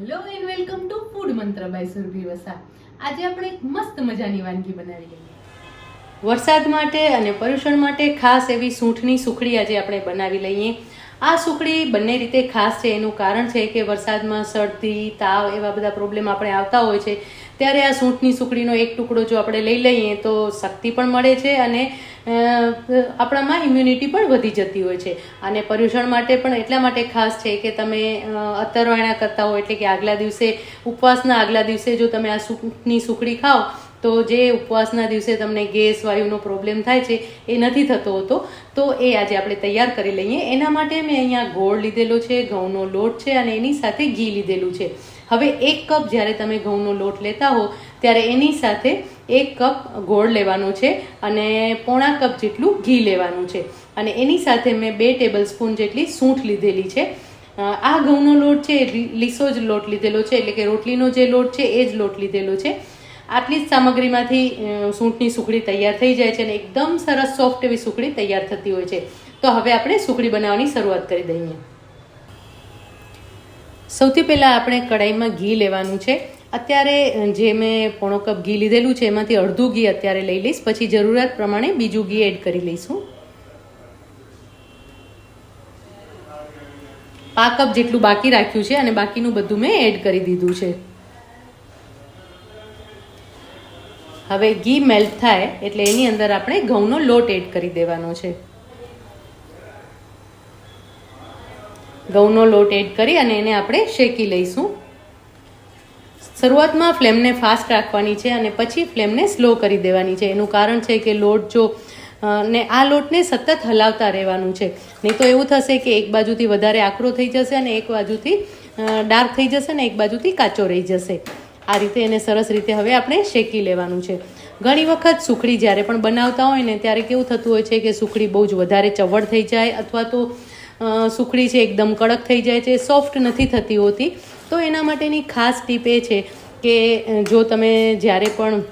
Hello and welcome to food mantra by Surbhi Vasa આજે આપણે એક મસ્ત મજાની વાનગી બનાવી લઈએ વરસાદ માટે અને પર્યુષણ માટે ખાસ એવી સૂંઠની સુખડી આજે આપણે બનાવી લઈએ. આ સુખડી બંને રીતે ખાસ છે. એનું કારણ છે કે વરસાદમાં શરદી, તાવ એવા બધા પ્રોબ્લેમ આપણે આવતા હોય છે. ત્યારે આ સૂંઠની સુખડીનો એક ટુકડો જો આપણે લઈ લઈએ તો શક્તિ પણ મળે છે અને આપણામાં ઇમ્યુનિટી પણ વધી જતી હોય છે. અને પર્યુષણ માટે પણ એટલા માટે ખાસ છે કે તમે અત્તરવાણા કરતા હો એટલે કે આગલા દિવસે, ઉપવાસના આગલા દિવસે જો તમે આ સૂંઠની સુખડી ખાઓ તો જે ઉપવાસના દિવસે તમને ગેસ, વાયુનો પ્રોબ્લેમ થાય છે, એ નથી થતો હોતો. તો એ આજે આપણે તૈયાર કરી લઈએ. એના માટે મેં અહીંયા ગોળ લીધેલો છે, ઘઉંનો લોટ છે અને એની સાથે ઘી લીધેલું છે. હવે એક કપ જ્યારે તમે ઘઉંનો લોટ લેતા હો, ત્યારે એની સાથે એક કપ ગોળ લેવાનો છે અને પોણા કપ જેટલું ઘી લેવાનું છે. અને એની સાથે મેં બે ટેબલ સ્પૂન જેટલી સૂંઠ લીધેલી છે. આ ઘઉંનો લોટ છે લીસો જ લોટ લીધેલો છે, એટલે કે રોટલીનો જે લોટ છે, એ જ લોટ લીધેલો છે. આટલી જ સામગ્રીમાંથી સૂંઠની સુખડી તૈયાર થઈ જાય છે અને એકદમ સરસ સોફ્ટ એવી સુખડી તૈયાર થતી હોય છે. તો હવે આપણે સુખડી બનાવવાની શરૂઆત કરી દઈએ. સૌથી પહેલાં આપણે કડાઈમાં ઘી લેવાનું છે. અત્યારે જે મેં પોણો કપ ઘી લીધેલું છે, એમાંથી અડધું ઘી અત્યારે લઈ લઈશ. પછી જરૂરિયાત પ્રમાણે બીજું ઘી એડ કરી લઈશું. પા કપ જેટલું બાકી રાખ્યું છે અને બાકીનું બધું મેં એડ કરી દીધું છે. હવે ઘી મેલ્ટ થાય એટલે એની અંદર આપણે ઘઉંનો લોટ એડ કરી દેવાનો છે. ઘઉંનો લોટ એડ કરી અને એને આપણે શેકી લઈશું. શરૂઆતમાં ફ્લેમને ફાસ્ટ રાખવાની છે અને પછી ફ્લેમને સ્લો કરી દેવાની છે. એનું કારણ છે કે લોટ જો ને આ લોટને સતત હલાવતા રહેવાનું છે. નહીં તો એવું થશે કે એક બાજુથી વધારે આકરો થઈ જશે અને એક બાજુથી ડાર્ક થઈ જશે અને એક બાજુથી કાચો રહી જશે. આ રીતે એને સરસ રીતે હવે આપણે શેકી લેવાનું છે. ઘણી વખત સુખડી જ્યારે પણ બનાવતા હોય ને ત્યારે કેવું થતું હોય છે કે સુખડી બહુ જ વધારે ચવડ થઈ જાય અથવા તો સુખડી છે એકદમ કડક થઈ જાય છે, સોફ્ટ નથી થતી હોતી. તો એના માટેની ખાસ ટીપ એ છે કે જો તમે જ્યારે પણ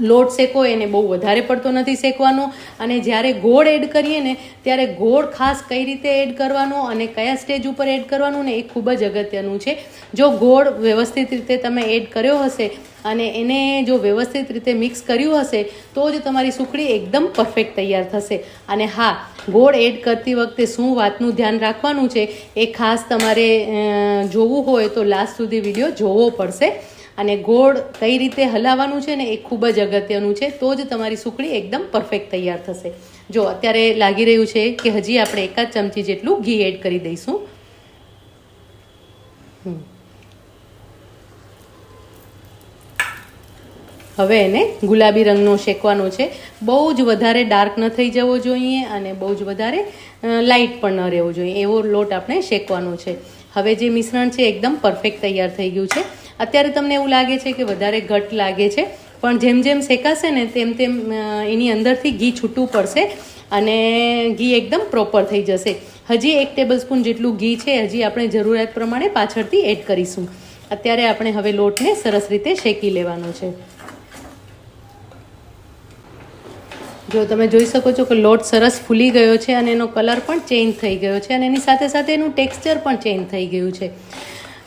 લોટ શેકો એને બહુ વધારે પડતો નથી શેકવાનો. અને જ્યારે ગોળ એડ કરીએ ને, ત્યારે ગોળ ખાસ કઈ રીતે એડ કરવાનો અને કયા સ્ટેજ ઉપર એડ કરવાનું ને એ ખૂબ જ અગત્યનું છે. જો ગોળ વ્યવસ્થિત રીતે તમે એડ કર્યો હશે અને એને જો વ્યવસ્થિત રીતે મિક્સ કર્યું હશે, તો જ તમારી સુખડી એકદમ પરફેક્ટ તૈયાર થશે. અને હા, ગોળ એડ કરતી વખતે શું વાતનું ધ્યાન રાખવાનું છે, એ ખાસ તમારે જોવું હોય તો લાસ્ટ સુધી વીડિયો જોવો પડશે. અને ગોળ કઈ રીતે હલાવવાનું છે ને એ ખૂબ જ અગત્યનું છે, તો જ તમારી સુખડી એકદમ પરફેક્ટ તૈયાર થશે. જો અત્યારે લાગી રહ્યું છે કે હજી આપણે એકાદ ચમચી જેટલું ઘી એડ કરી દઈશું. હવે એને ગુલાબી રંગનો શેકવાનો છે. બહુ જ વધારે ડાર્ક ન થઈ જવો જોઈએ અને બહુ જ વધારે લાઇટ પણ ન રહેવો જોઈએ. એવો લોટ આપણે શેકવાનો છે. હવે જે મિશ્રણ છે એકદમ પરફેક્ટ તૈયાર થઈ ગયું છે. અત્યારે તમને એવું લાગે છે કે વધારે ઘટ લાગે છે, પણ જેમ જેમ શેકાશે ને તેમ તેમ એની અંદરથી ઘી છૂટું પડશે અને ઘી એકદમ પ્રોપર થઈ જશે. હજી એક ટેબલ સ્પૂન જેટલું ઘી છે, હજી આપણે જરૂરિયાત પ્રમાણે પાછળથી એડ કરીશું. અત્યારે આપણે હવે લોટને સરસ રીતે શેકી લેવાનો છે. જો તમે જોઈ શકો છો કે લોટ સરસ ફૂલી ગયો છે અને એનો કલર પણ ચેન્જ થઈ ગયો છે અને એની સાથે સાથે એનું ટેક્સચર પણ ચેન્જ થઈ ગયું છે.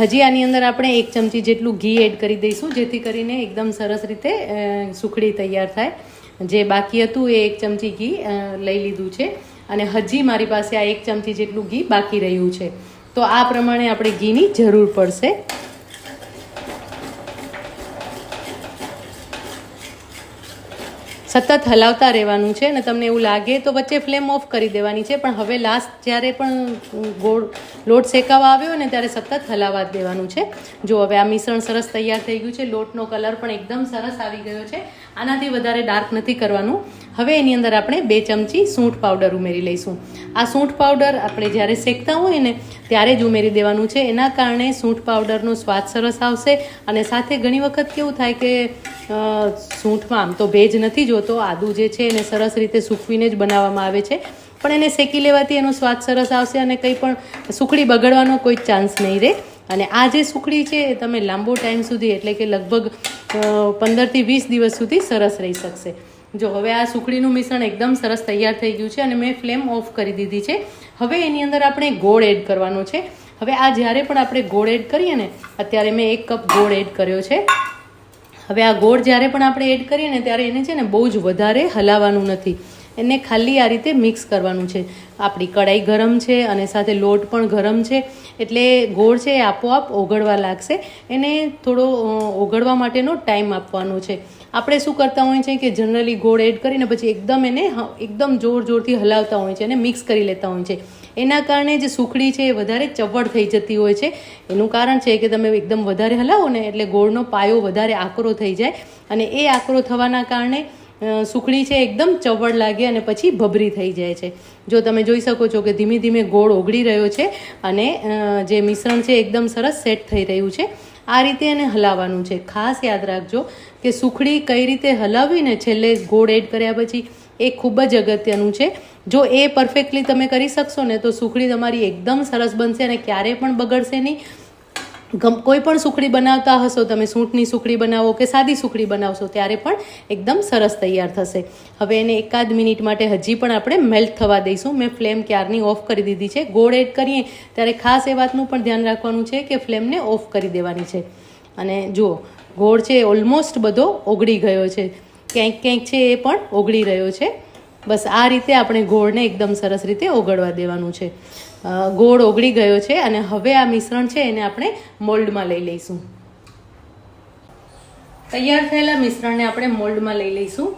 હજી આની અંદર આપણે એક ચમચી જેટલું ઘી એડ કરી દઈશું, જેથી કરીને એકદમ સરસ રીતે સુખડી તૈયાર થાય. જે બાકી હતું એ એક ચમચી ઘી લઈ લીધું છે. અને હજી મારી પાસે આ એક ચમચી જેટલું ઘી બાકી રહ્યું છે. તો આ પ્રમાણે આપણે ઘીની જરૂર પડશે. સતત હલાવતા રહેવાનું છે અને તમને એવું લાગે તો વચ્ચે ફ્લેમ ઓફ કરી દેવાની છે. પણ હવે લાસ્ટ જ્યારે પણ ગોળ, લોટ શેકાવા આવ્યો ને ત્યારે સતત હલાવવા દેવાનું છે. જો હવે આ મિશ્રણ સરસ તૈયાર થઈ ગયું છે. લોટનો કલર પણ એકદમ સરસ આવી ગયો છે. આનાથી વધારે ડાર્ક નથી કરવાનું. હવે એની અંદર આપણે બે ચમચી સૂંઠ પાવડર ઉમેરી લઈશું. આ સૂંઠ પાવડર આપણે જ્યારે શેકતા હોય ને, ત્યારે જ ઉમેરી દેવાનું છે. એના કારણે સૂંઠ પાવડરનો સ્વાદ સરસ આવશે અને સાથે ઘણી વખત કેવું થાય કે સૂંઠમાં આમ તો ભેજ નથી જોતો, આદુ જે છે એને સરસ રીતે સૂકવીને જ બનાવવામાં આવે છે. પણ એને શેકી લેવાથી એનો સ્વાદ સરસ આવશે અને કંઈ પણ સુખડી બગડવાનો કોઈ ચાન્સ નહીં રહે. અને આ જે સુખડી છે એ તમે લાંબો ટાઈમ સુધી, એટલે કે લગભગ પંદરથી વીસ દિવસ સુધી સરસ રહી શકશે. જો હવે આ સુખડીનું મિશ્રણ એકદમ સરસ તૈયાર થઈ ગયું છે અને મેં ફ્લેમ ઓફ કરી દીધી છે. હવે એની અંદર આપણે ગોળ એડ કરવાનો છે. હવે આ જ્યારે પણ આપણે ગોળ એડ કરીએ ને, અત્યારે મેં એક કપ ગોળ એડ કર્યો છે. હવે આ ગોળ જ્યારે પણ આપણે એડ કરીએ ને, ત્યારે એને છે ને બહુ જ વધારે હલાવવાનું નથી. એને ખાલી આ રીતે મિક્સ કરવાનું છે. આપણી કઢાઈ ગરમ છે અને સાથે લોટ પણ ગરમ છે. એટલે ગોળ છે એ આપોઆપ ઓગળવા લાગશે. એને થોડો ઓગળવા માટેનો ટાઈમ આપવાનો છે. આપણે શું કરતા હોઈએ છીએ કે જનરલી ગોળ એડ કરીને પછી એકદમ એને એકદમ જોર જોરથી હલાવતા હોય છે અને મિક્સ કરી લેતા હોય છે. એના કારણે જે સુખડી છે એ વધારે ચવડ થઈ જતી હોય છે. એનું કારણ છે કે તમે એકદમ વધારે હલાવો ને એટલે ગોળનો પાયો વધારે આકરો થઈ જાય. અને એ આકરો થવાના કારણે સુખડી છે, એકદમ ચવડ લાગે અને પછી ભભરી થઈ જાય છે. જો તમે જોઈ શકો છો કે ધીમે ધીમે ગોળ ઓગળી રહ્યો છે અને જે મિશ્રણ છે, એકદમ સરસ સેટ થઈ રહ્યું છે. આ રીતે એને હલાવવાનું છે. ખાસ યાદ રાખજો કે સુખડી કઈ રીતે હલાવીને છેલ્લે ગોળ એડ કર્યા પછી એ ખૂબ જ અગત્યનું છે. જો એ પરફેક્ટલી તમે કરી શકશો ને તો સુખડી તમારી એકદમ સરસ બનશે અને ક્યારેય પણ બગડશે નહીં. કોઈ પણ સુખડી બનાવતા હશો, તમે સૂંઠની સુખડી બનાવો કે સાદી સુખડી બનાવશો, ત્યારે પણ એકદમ સરસ તૈયાર થશે. હવે એને એકાદ મિનિટ માટે હજી પણ આપણે મેલ્ટ થવા દઈશું. મેં ફ્લેમ ક્યારની ઓફ કરી દીધી છે. ગોળ એડ કરીએ, ત્યારે ખાસ એ વાતનું પણ ધ્યાન રાખવાનું છે કે ફ્લેમને ઓફ કરી દેવાની છે. અને જુઓ, ગોળ છે ઓલમોસ્ટ બધો ઓગળી ગયો છે. ક્યાંક ક્યાંક છે એ પણ ઓગળી રહ્યો છે. બસ આ રીતે આપણે ગોળને એકદમ સરસ રીતે ઓગળવા દેવાનું છે. ગોળ ઓગળી ગયો છે અને હવે આ મિશ્રણ છે એને આપણે મોલ્ડમાં લઈ લઈશું. તૈયાર થયેલા મિશ્રણને આપણે મોલ્ડમાં લઈ લઈશું.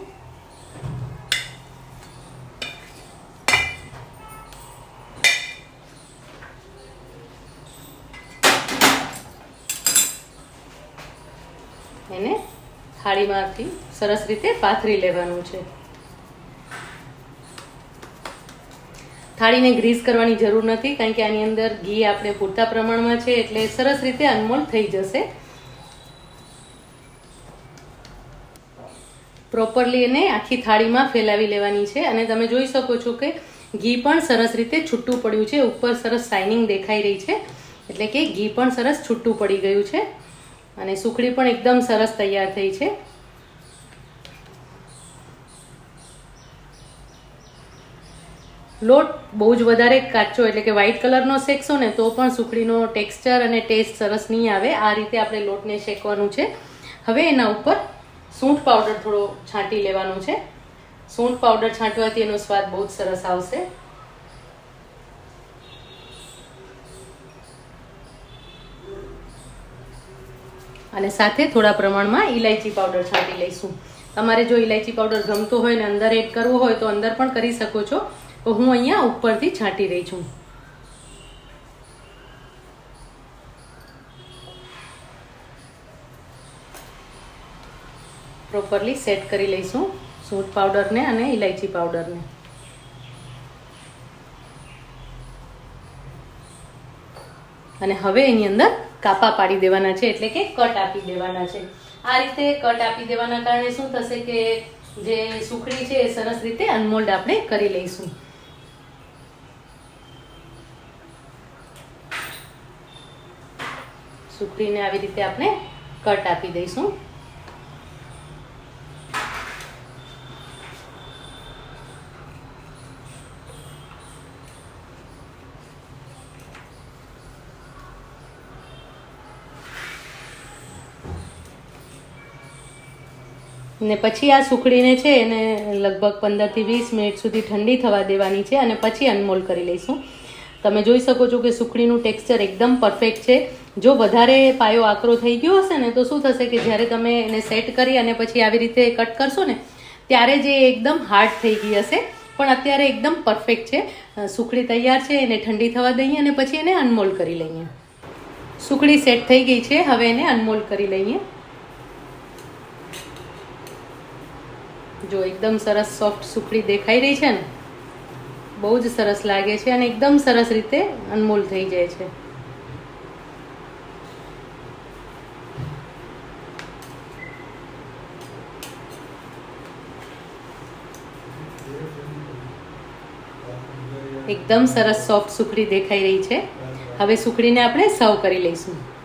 એને થાળીમાંથી સરસ રીતે પાથરી લેવાનું છે. થાળીને ગ્રીસ કરવાની જરૂર નથી, કારણ કે આની અંદર ઘી આપણે પૂરતા પ્રમાણમાં છે, એટલે સરસ રીતે અનમોલ થઈ જશે. પ્રોપરલી એને આખી થાળીમાં ફેલાવી લેવાની છે, અને તમે જોઈ શકો છો કે ઘી પણ સરસ રીતે છૂટું પડ્યું છે, ઉપર સરસ શાઇનિંગ દેખાઈ રહી છે, એટલે કે ઘી પણ સરસ છૂટું પડી ગયું છે, અને સુખડી પણ એકદમ સરસ તૈયાર થઈ છે. લોટ બહુ જ વધારે કાચો એટલે કે વ્હાઇટ કલરનો શેકશો ને તો પણ સુખડીનો ટેક્સચર અને ટેસ્ટ સરસ નહીં આવે. આ રીતે આપણે લોટને શેકવાનું છે. હવે એના ઉપર સૂંઠ પાવડર થોડો છાંટી લેવાનો છે. સૂંઠ પાવડર છાંટવાથી એનો સ્વાદ બહુ જ સરસ આવશે. અને સાથે થોડા પ્રમાણમાં ઇલાયચી પાવડર છાંટી લઈશું. તમારે જો ઇલાયચી પાવડર ગમતો હોય ને અંદર એડ કરવો હોય તો અંદર પણ કરી શકો છો. હું અહીંયા ઉપરથી છાંટી રહી છું. પ્રોપરલી સેટ કરી લઈશું. સૂંઠ પાવડરને અને ઇલાયચી પાવડરને અને હવે એની અંદર કાપા પાડી દેવાના છે, એટલે કે કટ આપી દેવાના છે. આ રીતે કટ આપી દેવાના કારણે શું થશે કે જે સુખડી છે એ સરસ રીતે અનમોલ્ડ આપણે કરી લઈશું. સુખડીને આવી રીતે આપણે કટ આપી દઈશું. ને પછી આ સુખડીને છે એને લગભગ પંદરથી વીસ મિનિટ સુધી ઠંડી થવા દેવાની છે અને પછી અનમોલ કરી લઈશું. તમે જોઈ શકો છો કે સુખડીનું ટેક્સચર એકદમ પરફેક્ટ છે. જો વધારે પાયો આકરો થઈ ગયો હશે ને, તો શું થશે કે જ્યારે તમે એને સેટ કરી અને પછી આવી રીતે કટ કરશો ને, ત્યારે જે એકદમ હાર્ડ થઈ ગઈ હશે. પણ અત્યારે એકદમ પરફેક્ટ છે. સુખડી તૈયાર છે, એને ઠંડી થવા દઈએ અને પછી એને અનમોલ કરી લઈએ. સુખડી સેટ થઈ ગઈ છે, હવે એને અનમોલ કરી લઈએ. જો એકદમ સરસ સોફ્ટ સુખડી દેખાઈ રહી છે ને, બહુ જ સરસ લાગે છે અને એકદમ સરસ રીતે અનમોલ થઈ જાય છે. એકદમ સરસ સોફ્ટ સુખડી દેખાઈ રહી છે. હવે સુખડીને આપણે સર્વ કરી લઈશું.